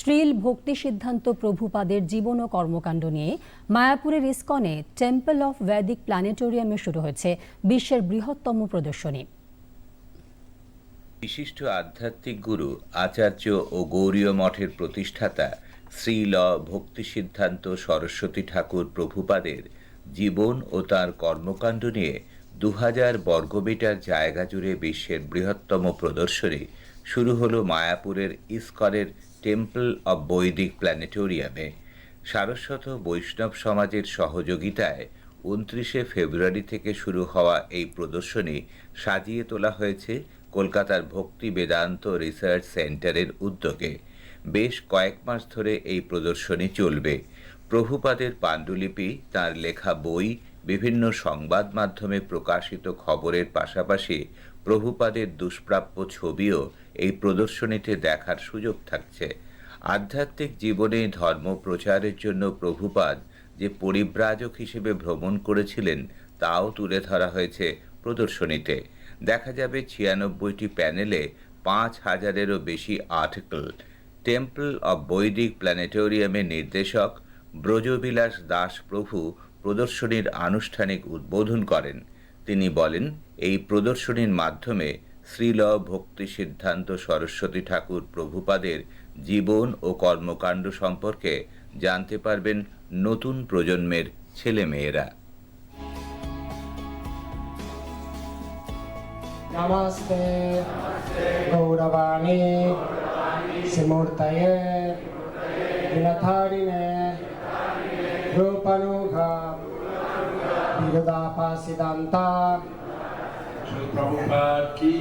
শ্রীল ভক্তি সিদ্ধান্ত প্রভুপাদের জীবন ও কর্মকাণ্ড নিয়ে মায়াপুরের ইসকনে টেম্পল অফ ভ্যাদিক প্ল্যানেটোরিয়ামে শুরু হয়েছে বিশ্বের বৃহত্তম প্রদর্শনী। বিশিষ্ট আধ্যাত্মিক গুরু, আচার্য ও গৌরীয় মঠের প্রতিষ্ঠাতা শ্রীল ভক্তি সিদ্ধান্ত সরস্বতী ঠাকুর প্রভুপাদের জীবন ও তার কর্মকাণ্ড নিয়ে দু হাজার বর্গমিটার জায়গা জুড়ে বিশ্বের বৃহত্তম প্রদর্শনী শুরু হলো মায়াপুরের ইস্কনের টেম্পল অব বৈদিক প্ল্যানেটোরিয়ামে। সারস্বত বৈষ্ণব সমাজের সহযোগিতায় উনত্রিশে ফেব্রুয়ারি থেকে শুরু হওয়া এই প্রদর্শনী সাজিয়ে তোলা হয়েছে কলকাতার ভক্তি বেদান্ত রিসার্চ সেন্টারের উদ্যোগে। বেশ কয়েক মাস ধরে এই প্রদর্শনী চলবে। প্রভুপাদের পাণ্ডুলিপি, তার লেখা বই বিভিন্ন সংবাদ মাধ্যমে প্রকাশিত খবরের পাশাপাশি প্রভুপাদের দুষ্প্রাপ্য ছবিও এই প্রদর্শনীতে দেখার সুযোগ থাকছে। আধ্যাত্মিক জীবনে ধর্ম প্রচারের জন্য প্রভুপাদ যে পরিব্রাজক হিসেবে ভ্রমণ করেছিলেন, তাও তুলে ধরা হয়েছে প্রদর্শনীতে। দেখা যাবে ছিয়ানব্বইটি প্যানেলে পাঁচ হাজারেরও বেশি আর্টিকেল। টেম্পল অব বৈদিক প্ল্যানেটোরিয়ামের নির্দেশক ব্রজবিলাস দাস প্রভু প্রদর্শনীর আনুষ্ঠানিক উদ্বোধন করেন। তিনি বলেন, এই প্রদর্শনীর মাধ্যমে শ্রীল ভক্তি সিদ্ধান্ত সরস্বতী ঠাকুর প্রভুপাদের জীবন ও কর্মকাণ্ড সম্পর্কে জানতে পারবেন নতুন প্রজন্মের ছেলেমেয়েরা। নমস্তে। গৌরবাণী। రూపనుగా విరుదాపాసిదంతా ప్రభుపాకి